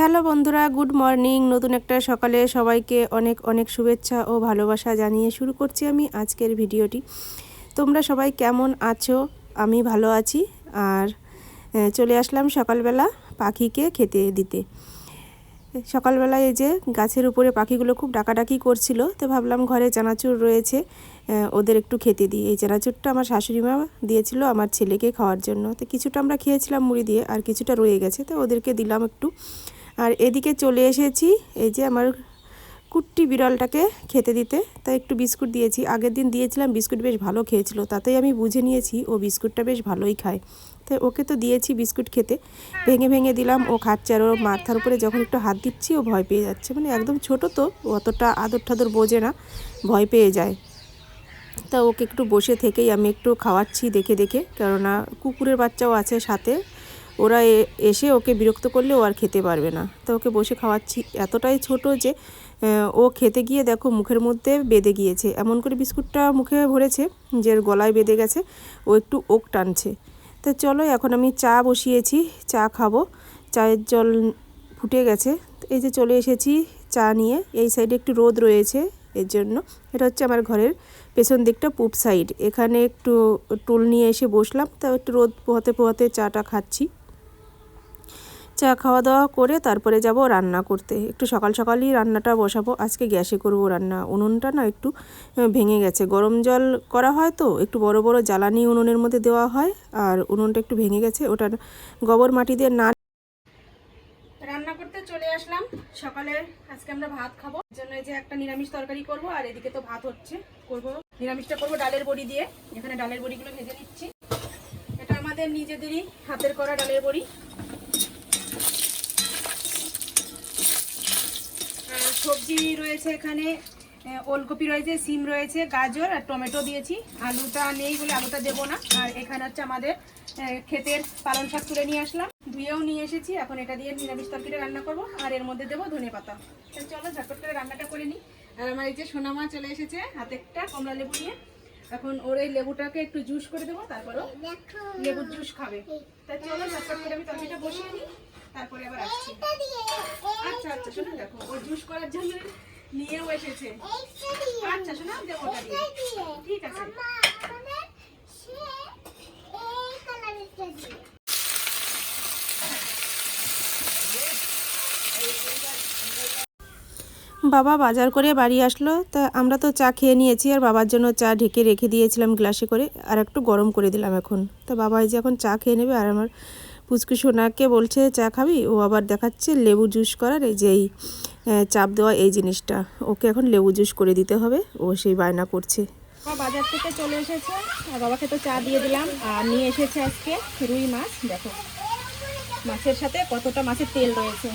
Hello বন্ধুরা, good morning. নতুন একটা সকালে সবাইকে অনেক অনেক শুভেচ্ছা ও ভালোবাসা জানিয়ে শুরু করছি আমি আজকের ভিডিওটি। তোমরা সবাই কেমন আছো? আমি ভালো আছি। আর চলে আসলাম সকালবেলা পাখিকে খেতে দিতে। সকালবেলায় এই যে গাছের উপরে পাখিগুলো খুব ডাকাডাকি করছিল, তো ভাবলাম ঘরে চানাচুর রয়েছে ওদের একটু খেতে দিই। এই চানাচুরটা আমার শাশুড়ি মা দিয়েছিল আমার ছেলেকে খাওয়ার জন্য। তো কিছুটা আমরা খেয়েছিলাম মুড়ি দিয়ে, আর কিছুটা রয়ে গেছে, তো ওদেরকে দিলাম একটু। আর এদিকে চলে এসেছি, এই যে আমার কুট্টি বিড়ালটাকে খেতে দিতে। তাই একটু বিস্কুট দিয়েছি। আগের দিন দিয়েছিলাম, বিস্কুট বেশ ভালো খেয়েছিল, তাতেই আমি বুঝে নিয়েছি ও বিস্কুটটা বেশ ভালোই খায়। তাই ওকে তো দিয়েছি বিস্কুট খেতে। ভেঙে ভেঙে দিলাম, ও খাচ্ছে আর ওর মাথার উপরে যখন একটু হাত দিচ্ছি, ও ভয় পেয়ে যাচ্ছে। মানে একদম ছোট তো অতটা আদর ঠাদর বোঝে না, ভয় পেয়ে যায়। তা ওকে একটু বসে থেকেই আমি একটু খাওয়াচ্ছি দেখে দেখে, কেননা কুকুরের বাচ্চাও আছে সাথে। ওরা এসে ওকে বিরক্ত করলে ও আর খেতে পারবে না। তো ওকে বসে খাওয়াচ্ছি। এতটাই ছোট যে ও খেতে গিয়ে দেখো মুখের মধ্যে বেঁধে গিয়েছে। এমন করে বিস্কুটটা মুখে ভরেছে যে গলায় বেঁধে গেছে। ও একটু ওক টানছে। তো চলো, এখন আমি চা বসিয়েছি, চা খাব। চায়ের জল ফুটে গেছে। এই যে চলে এসেছি চা নিয়ে। এই সাইডে একটু রোদ রয়েছে এর জন্য। এটা হচ্ছে আমার ঘরের পেছন দিকটা পূব সাইড। এখানে একটু টুল নিয়ে এসে বসলাম। তা একটু রোদ পোহাতে পোহাতে চাটা খাচ্ছি। চা খাওয়া দাওয়া করে তারপরে যাব রান্না করতে। একটু সকাল সকালই রান্নাটা বসাবো। আজকে গ্যাসে করব রান্না। উনুনটা না একটু ভেঙে গেছে। গরম জল করা হয় তো, একটু বড় বড় জ্বালানি উনুনের মধ্যে দেওয়া হয় আর উনুনটা একটু ভেঙে গেছে। ওটার গোবর মাটি দিয়ে না রান্না করতে চলে আসলাম। সকালে আজকে আমরা ভাত খাব। জন্য যে একটা নিরামিষ তরকারি করব আর এদিকে তো ভাত হচ্ছে। করব। নিরামিষটা করব ডালের বড়ি দিয়ে। এখানে ডালের বড়িগুলো ভেজে নিচ্ছি। এটা আমাদের নিজেদেরই হাতের করা ডালের বড়ি আর সবজি রয়েছে এখানে ওলকপি রয়েছে সিম রয়েছে গাজর আর টমেটো দিয়েছি। আলুটা নেই বলে আলুটা দেবো না। আর এখানে হচ্ছে আমাদের ক্ষেতের পালং শাক তুলে নিয়ে আসলাম। ধুয়েও নিয়ে এসেছি। এখন এটা দিয়ে নিরামিষ তরকারি রান্না করব। আর এর মধ্যে দেবো ধনে পাতা। চলো ঝটপট করে রান্নাটা করে নিই। আর আমার এই যে সোনা মা চলে এসেছে হাতে একটা কমলা লেবু নিয়ে। এখন ওর এই লেবুটাকে একটু জুস করে দেবো তারপরও লেবুর জুস খাবে। তা চলো ঝটপট করে আমি তরকারিটা বসিয়ে নিই। তারপরে আবার আসছি। আচ্ছা আচ্ছা শোনো, দেখো জুস করার জন্য নিয়েও এসেছে। আচ্ছা শোনো ওটা দিয়ে। ঠিক আছে। বাবা বাজার করে বাড়ি আসলো, তা আমরা তো চা খেয়ে নিয়েছি, আর বাবার জন্য চা ঢেকে রেখে দিয়েছিলাম গ্লাসে করে, আর একটু গরম করে দিলাম এখন। তা বাবা এই যে এখন চা খেয়ে নেবে, আর আমার পুচকু সোনাকে বলছে, চা খাবি? ও আবার দেখাচ্ছে, লেবু জুস করার এই যে এই চাপ দেওয়া এই জিনিসটা। ওকে এখন লেবু জুস করে দিতে হবে, ও সেই বায়না করছে। বাজার থেকে চলে এসেছে। আর বাবাকে তো চা দিয়ে দিলাম। আর নিয়ে এসেছে আজকে রুই মাছ, দেখো। মাছের সাথে কতটা মাছের তেল রয়েছে।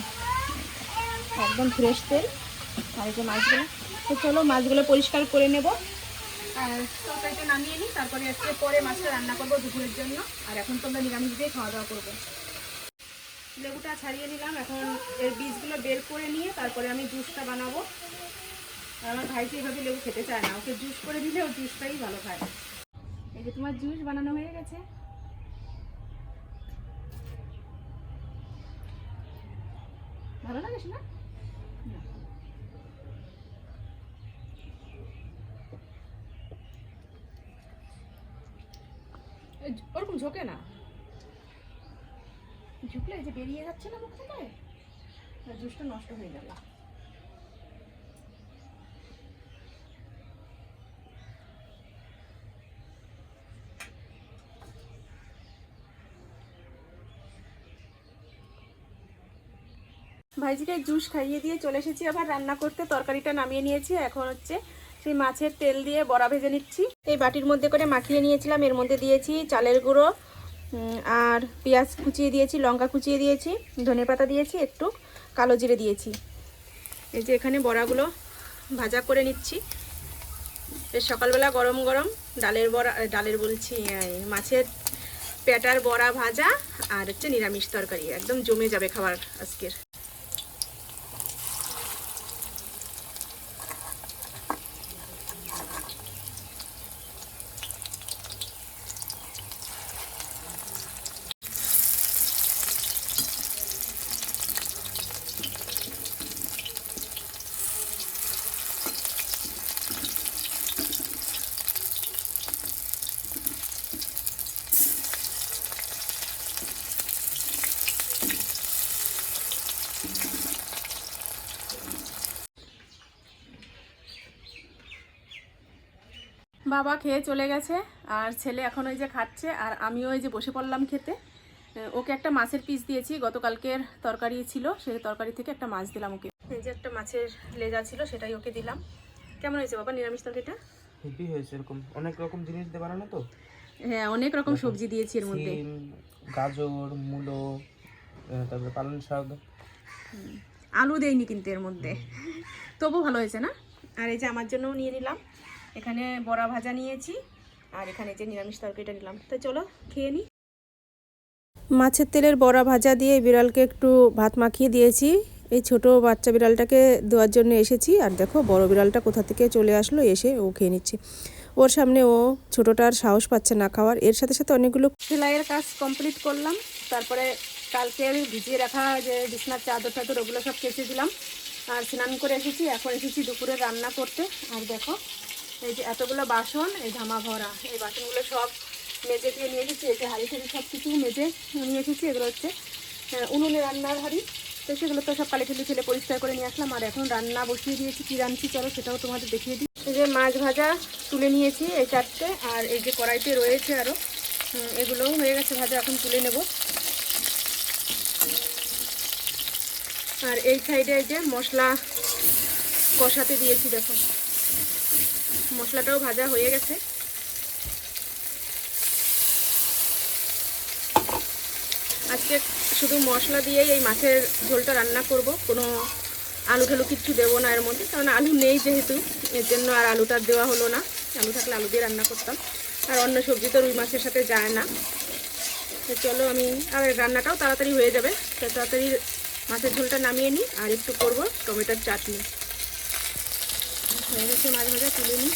একদম ফ্রেশ তেল। আর এই যে মাছগুলো, তো চলো মাছগুলো পরিষ্কার করে নেব। তরকারিটা নামিয়ে নিই, তারপরে আজকে পরে মাছটা রান্না করব দুপুরের জন্য। আর এখন তো আমরা নিরামিষ দিয়ে খাওয়া দাওয়া করব। লেবুটা ছাড়িয়ে নিলাম, এখন এর বীজগুলো বের করে নিয়ে তারপরে আমি জুসটা বানাবো। আর আমার ভাই তো লেবু খেতে চায় না, ওকে জুস করে দিলে ও জুসটাই ভালো খায়। এই যে তোমার জুস বানানো হয়ে গেছে। ভালো লাগে না। ঝোঁকে না? ঝুঁকলে যে বেরিয়ে যাচ্ছে না মুখ থেকে? জুসটা নষ্ট হয়ে গেল। ভাইজিকে জুস খাইয়ে দিয়ে চলে এসেছি, আবার রান্না করতে। তরকারিটা নামিয়ে নিয়েছি, এখন হচ্ছে সেই মাছের তেল দিয়ে বড়া ভেজে নিচ্ছি। এই বাটির মধ্যে করে মাখিয়ে নিয়েছিলাম। এর মধ্যে দিয়েছি চালের গুঁড়ো আর পেঁয়াজ কুচিয়ে দিয়েছি লঙ্কা কুচিয়ে দিয়েছি ধনে পাতা দিয়েছি একটু কালো জিরে দিয়েছি। এই যে এখানে বড়াগুলো ভাজা করে নিচ্ছি। বেশ সকালবেলা গরম গরম ডালের বড়া ডালের বলছি এই, মাছের পেটার বড়া ভাজা আর হচ্ছে নিরামিষ তরকারি। একদম জমে যাবে খাবার আজকের। বাবা খেয়ে চলে গেছে আর ছেলে এখন ওই যে খাচ্ছে আর আমিও ওই যে বসে পড়লাম খেতে। ওকে একটা মাছের পিস দিয়েছি গতকালকের তরকারি ছিল সেই তরকারি থেকে একটা মাছ দিলাম ওকে। এই যে একটা মাছের লেজা ছিল সেটাই ওকে দিলাম। কেমন হয়েছে বাবা নিরামিষ তরকারিটা? হেভি হয়েছে এরকম অনেক রকম জিনিস দিয়ে বানানো তো? হ্যাঁ অনেক রকম সবজি দিয়েছি এর মধ্যে। গাজর মূলো তারপরে পালং শাক। আলু দেয়নি কিন্তু এর মধ্যে। তবু ভালো হয়েছে না? আর এই যে আমার জন্যও নিয়ে নিলাম। এখানে বড়া ভাজা নিয়েছি, আর এখানে যে নিরামিষ তরকারিটা নিলাম। তো চলো খেয়ে নিই মাছের তেলের বড়া ভাজা দিয়ে বিড়ালকে একটু ভাত মাখিয়ে দিয়েছি। এই ছোট বাচ্চা বিড়ালটাকে দেওয়ার জন্য এসেছি, আর দেখো বড় বিড়ালটা কোথা থেকে চলে আসলো, এসে ও খেয়ে নিচ্ছে। ওর সামনে ও ছোটোটার সাহস পাচ্ছে না খাওয়ার। এর সাথে সাথে অনেকগুলো সেলাইয়ের কাজ কমপ্লিট করলাম। তারপরে কালকে ভিজিয়ে রাখা যে বিছনার চাদর টাদর, ওগুলো সব কেচে দিলাম। আর স্নান করে এসেছি, এখন এসেছি দুপুরে রান্না করতে। আর দেখো এই যে এতগুলো বাসন, এই ধামা ভরা। এই বাসনগুলো সব মেজে দিয়ে নিয়ে এসেছি, এই যে হাঁড়ি টাড়ি সব কিছু মেজে নিয়ে এসেছি, এগুলো হচ্ছে উনুনে রান্নার হাঁড়ি। তো সেগুলো তো সব কালি ঠেলে ঠেলে পরিষ্কার করে নিয়ে আসলাম, আর এখন রান্না বসিয়ে দিয়েছি, কী রাঁধছি চলো সেটাও তোমাদের দেখিয়ে দিই। এই যে মাছ ভাজা তুলে নিয়েছি এই চারটে, আর এই যে কড়াইতে রয়েছে আরও এগুলোও হয়ে গেছে ভাজা, এখন তুলে নেব। আর এই সাইডে এই যে মশলা কষাতে দিয়েছি দেখো। মশলাটাও ভাজা হয়ে গেছে। আজকে শুধু মশলা দিয়েই এই মাছের ঝোলটা রান্না করব। কোনো আলু ঠালু কিচ্ছু দেবো না এর মধ্যে, কারণ আলু নেই যেহেতু, এর জন্য আর আলুটা দেওয়া হলো না। আলু থাকলে আলু দিয়ে রান্না করতাম। আর অন্য সবজি তো রুই মাছের সাথে যায় না। তো চলো আমি, আর রান্নাটাও তাড়াতাড়ি হয়ে যাবে। তাড়াতাড়ি মাছের ঝোলটা নামিয়ে নিই, আর একটু করব টমেটোর চাটনি। হয়ে গেছে, মাছ ভাজা তুলে নিই।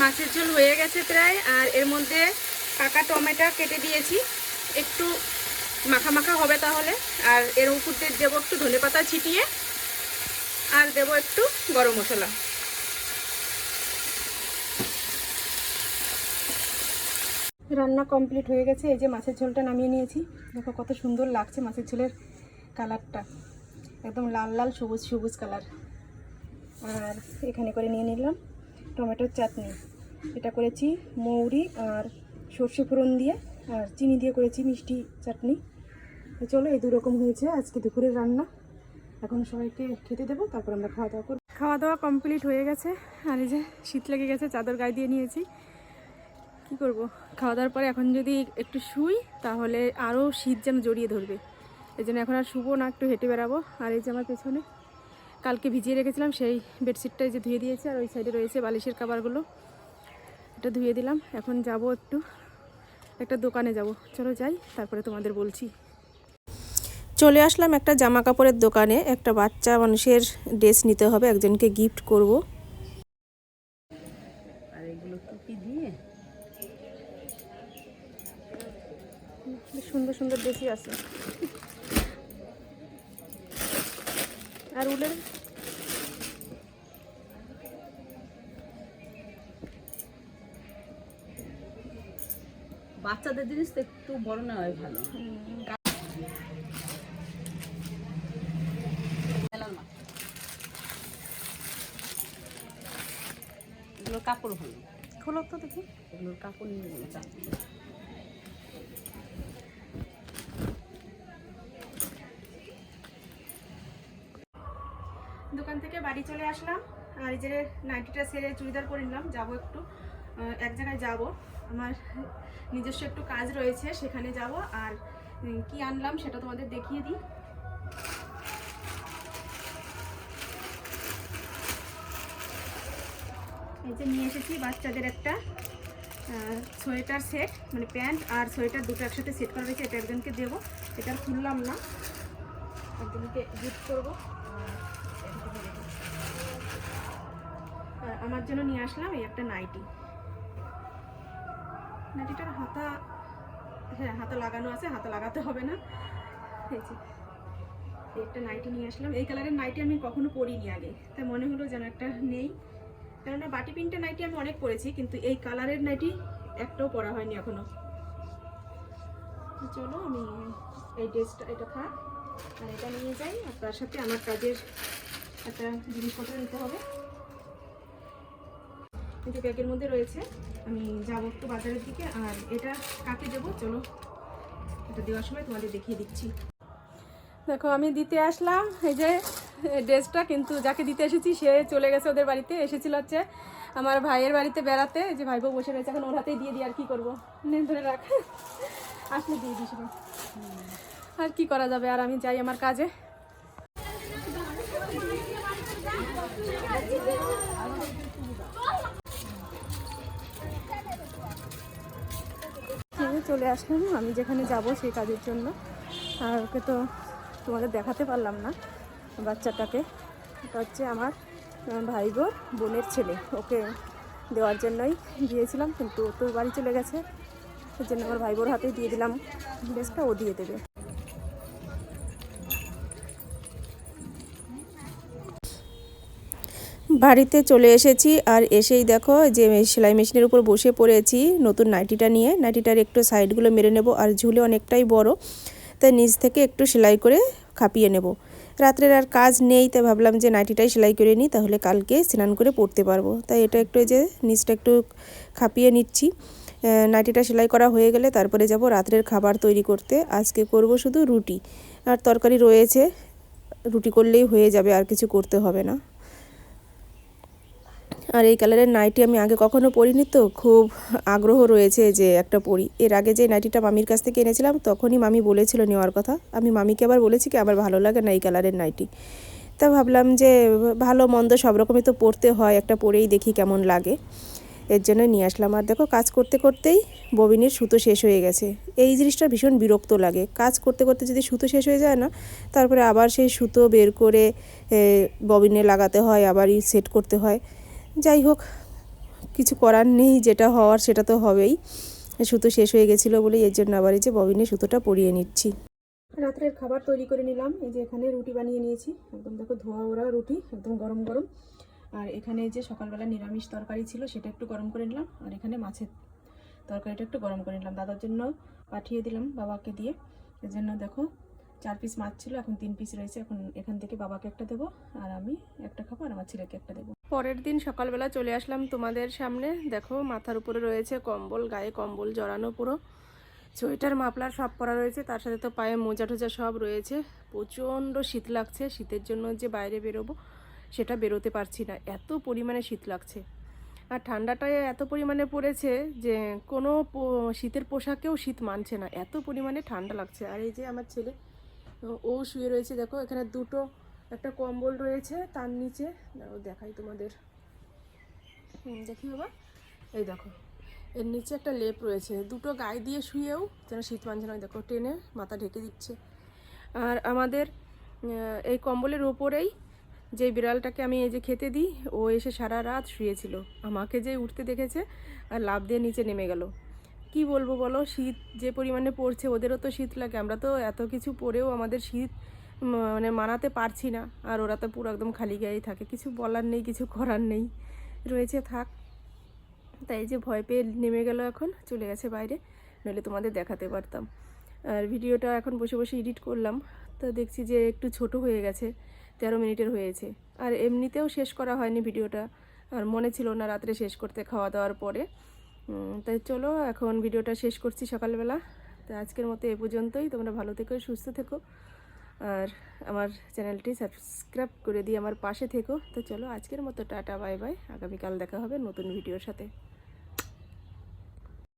মাছের ঝোল হয়ে গেছে প্রায়, আর এর মধ্যে পাকা টমেটো কেটে দিয়েছি। একটু মাখা মাখা হবে তাহলে। আর এর উপর দিয়ে দেবো একটু ধনে পাতা ছিটিয়ে। আর দেবো একটু গরম মশলা। রান্না কমপ্লিট হয়ে গেছে। এই যে মাছের ঝোলটা নামিয়ে নিয়েছি। দেখো কত সুন্দর লাগছে মাছের ঝোলের কালারটা। একদম লাল লাল, সবুজ সবুজ কালার। আর এখানে করে নিয়ে নিলাম টমেটোর চাটনি। এটা করেছি মৌরি আর সর্ষে ফোড়ন দিয়ে। আর চিনি দিয়ে করেছি মিষ্টি চাটনি। চলো, এই দুরকম হয়েছে আজকে দুপুরের রান্না। এখন সবাইকে খেতে দেবো, তারপর আমরা খাওয়া দাওয়া করব। খাওয়া দাওয়া কমপ্লিট হয়ে গেছে। আর এই যে শীত লেগে গেছে, চাদর গায়ে দিয়ে নিয়েছি। কি করব? খাওয়া দাওয়ার পরে এখন যদি একটু শুই, তাহলে আরও শীত যেন জড়িয়ে ধরবে। এই জন্য এখন আর শুবো না, একটু হেঁটে বেড়াবো। আর এই যে আমার পেছনে কালকে ভিজিয়ে রেখেছিলাম, সেই বেডশিটটা এই যে ধুয়ে দিয়েছে, আর ওই সাইডে রয়েছে বালিশের কাবারগুলো। এটা ধুয়ে দিলাম। এখন যাব একটু একটা দোকানে যাব। চলো যাই তারপরে তোমাদের বলছি। চলে আসলাম একটা জামা কাপড়ের দোকানে। একটা বাচ্চা মানুষের ড্রেস নিতে হবে একজনকে গিফট করব। আর এগুলো টুপি দিয়ে? বেশ সুন্দর সুন্দর ড্রেসই আছে। আর উলের বাচ্চাদের জিনিস তো একটু বড় না হয় ভালো। এগুলোর কাপড় ভালো। খোলো তো দেখি। এগুলোর কাপড় নিয়ে দোকান থেকে বাড়ি চলে আসলাম। আর এই যে নাইটিটা সেরে চুড়িদার পরে নিলাম যাব একটু। এক জায়গায় যাব। আমার নিজস্ব একটু কাজ রয়েছে, সেখানে যাব। আর কি আনলাম সেটা তোমাদের দেখিয়ে দিই। এই যে নিয়ে এসেছি বাচ্চাদের একটা সোয়েটার সেট মানে প্যান্ট আর সোয়েটার দুটো একসাথে সেট করা রয়েছে। এটা একজনকে দেবো। এটা খুললাম না। একজনকে গিফট করব। আমার জন্য নিয়ে আসলাম এই একটা নাইটি। নাইটিটার হাতা হ্যাঁ হাতা লাগানো আছে, হাতা লাগাতে হবে না। এই একটা নাইটি নিয়ে আসলাম। এই কালারের নাইটি আমি কখনো পরিনি আগে। তাই মনে হলো যেন একটা নেই। কেননা বাটি প্রিন্টের নাইটি আমি অনেক পরেছি, কিন্তু এই কালারের নাইটি একটাও পরা হয়নি এখনও। চলো আমি এই ড্রেসটা, এটা থাক। আর এটা নিয়ে যাই, আর তার সাথে আমার কাজের একটা জিনিসপত্র নিতে হবে। কিন্তু ব্যাগের মধ্যে রয়েছে। আমি যাব একটু বাজারের দিকে, আর এটা কাকে দেবো? চলো, এটা দেওয়ার সময় তোমাদের দেখিয়ে দিচ্ছি। দেখো, আমি দিতে আসলাম, এই যে ড্রেসটা, কিন্তু যাকে দিতে এসেছি, সে চলে গেছে ওদের বাড়িতে, এসেছিল হচ্ছে আমার ভাইয়ের বাড়িতে বেড়াতে যে ভাই বউ বসে রয়েছে, এখন ওর হাতেই দিয়ে দিই, আর কি করব? নে, ধরে রাখ। আসলে দিয়ে দিস আর কি করা যাবে, আর আমি যাই আমার কাজে। চলে আসলাম। আমি যেখানে যাব সেই কাজের জন্য। আর ওকে তো তোমাদের দেখাতে পারলাম না বাচ্চাটাকে। এটা হচ্ছে আমার ভাই বোনের ছেলে। ওকে দেওয়ার জন্যই দিয়েছিলাম কিন্তু ও তো বাড়ি চলে গেছে। এর জন্য আমার ভাই বোর হাতেই দিয়ে দিলাম। ড্রেসটা ও দিয়ে দেবে। বাড়িতে চলে এসেছি আর এসেই দেখো যে সেলাই মেশিনের উপর বসে পড়েছি নতুন নাইটিটা নিয়ে। নাইটিটার একটু সাইডগুলো মেরে নেব আর ঝুলে অনেকটাই বড়। তাই নিচ থেকে একটু সেলাই করে খাপিয়ে নেব। রাত্রের আর কাজ নেই, তাই ভাবলাম যে নাইটিটাই সেলাই করে নিই, তাহলে কালকে স্নান করে পড়তে পারব। তাই এটা একটু যে নিচটা একটু খাপিয়ে নিচ্ছি। নাইটিটা সেলাই করা হয়ে গেলে তারপরে যাব রাত্রের খাবার তৈরি করতে। আজকে করব শুধু রুটি। আর তরকারি রয়েছে, রুটি করলেই হয়ে যাবে, আর কিছু করতে হবে না। আর এই কালারের নাইটি আমি আগে কখনো পরিনি তো, খুব আগ্রহ রয়েছে যে একটা পরি। এর আগে যে নাইটিটা মামির কাছ থেকে এনেছিলাম, তখনই মামি বলেছিল নেওয়ার কথা। আমি মামিকে আবার বলেছি কি আমার ভালো লাগে না এই কালারের নাইটি। তা ভাবলাম যে ভালো মন্দ সব রকমই তো পরতে হয়, একটা পরেই দেখি কেমন লাগে। এর জন্য নিয়ে আসলাম। আর দেখো, কাজ করতে করতেই ববিনের সুতো শেষ হয়ে গেছে। এই জিনিসটা ভীষণ বিরক্ত লাগে। কাজ করতে করতে যদি সুতো শেষ হয়ে যায় না, তারপরে আবার সেই সুতো বের করে ববিনে লাগাতে হয়, আবারই সেট করতে হয়। যাই হোক, কিছু করার নেই, যেটা হওয়ার সেটা তো হবেই। সুতো শেষ হয়ে গেছিল বলে এর জন্য আবার এই যে ববিনে সুতোটা পরিয়ে নিচ্ছি। রাত্রের খাবার তৈরি করে নিলাম। এই যে এখানে রুটি বানিয়ে নিয়েছি। একদম দেখো ধোয়া ওরা রুটি, একদম গরম গরম। আর এখানে যে সকালবেলা নিরামিষ তরকারি ছিল, সেটা একটু গরম করে নিলাম। আর এখানে মাছের তরকারিটা একটু গরম করে নিলাম। দাদার জন্য পাঠিয়ে দিলাম বাবাকে দিয়ে। এর জন্য দেখো চার পিস মাছ ছিল, এখন তিন পিস রয়েছে। এখন এখান থেকে বাবাকে একটা দেবো, আর আমি একটা খাব, আর আমার ছেলেকে একটা দেবো। পরের দিন সকালবেলা চলে আসলাম তোমাদের সামনে। দেখো, মাথার উপরে রয়েছে কম্বল, গায়ে কম্বল জড়ানো পুরো। সোয়েটার, মাফলার সব পরা রয়েছে। তার সাথে তো পায়ে মোজা টোজা সব রয়েছে। প্রচণ্ড শীত লাগছে। শীতের জন্য যে বাইরে বেরোবো, সেটা বেরোতে পারছি না। এত পরিমাণে শীত লাগছে। আর ঠান্ডাটা এত পরিমাণে পড়েছে যে কোনো শীতের পোশাকেও শীত মানছে না। এত পরিমাণে ঠান্ডা লাগছে। আর এই যে আমার ছেলে, ও শুয়ে রয়েছে। দেখো, এখানে দুটো একটা কম্বল রয়েছে তার নিচে। দেখাই তোমাদের। দেখি বাবা। এই দেখো, এর নিচে একটা লেপ রয়েছে। দুটো গায়ে দিয়ে শুয়েও যেন শীত মানছে না। দেখো, টেনে মাথা ঢেকে দিচ্ছে। আর আমাদের এই কম্বলের ওপরেই যে বিড়ালটাকে আমি এই যে খেতে দিই, ও এসে সারা রাত শুয়েছিল। আমাকে যে উঠতে দেখেছে আর লাভ দিয়ে নিচে নেমে গেল। কি বলব বলো, শীত যে পরিমাণে পড়ছে, ওদেরও তো শীত লাগে। আমরা তো এত কিছু পরেও আমাদের শীত মানে মানাতে পারছি না। আর ওরা তো পুরো একদম খালি গায়েই থাকে। কিছু বলার নেই, কিছু করার নেই। রয়েছে, থাক। তাই যে ভয় পেয়ে নেমে গেল এখন, চলে গেছে বাইরে, নইলে তোমাদের দেখাতে পারতাম। আর ভিডিওটা এখন বসে বসে এডিট করলাম। তো দেখছি যে একটু ছোট হয়ে গেছে, তেরো মিনিটের হয়েছে। আর এমনিতেও শেষ করা হয়নি ভিডিওটা। আর মনে ছিল না রাত্রে শেষ করতে খাওয়া দাওয়ার পরে। তাই চলো, এখন ভিডিওটা শেষ করছি সকালবেলা। তো আজকের মতো এ পর্যন্তই। তোমরা ভালো থেকো, সুস্থ থেকো। আর আমার চ্যানেলটি সাবস্ক্রাইব করে দিয়ে আমার পাশে থেকো। তো চলো আজকের মতো টাটা, বাই বাই। আগামীকাল দেখা হবে নতুন ভিডিওর সাথে।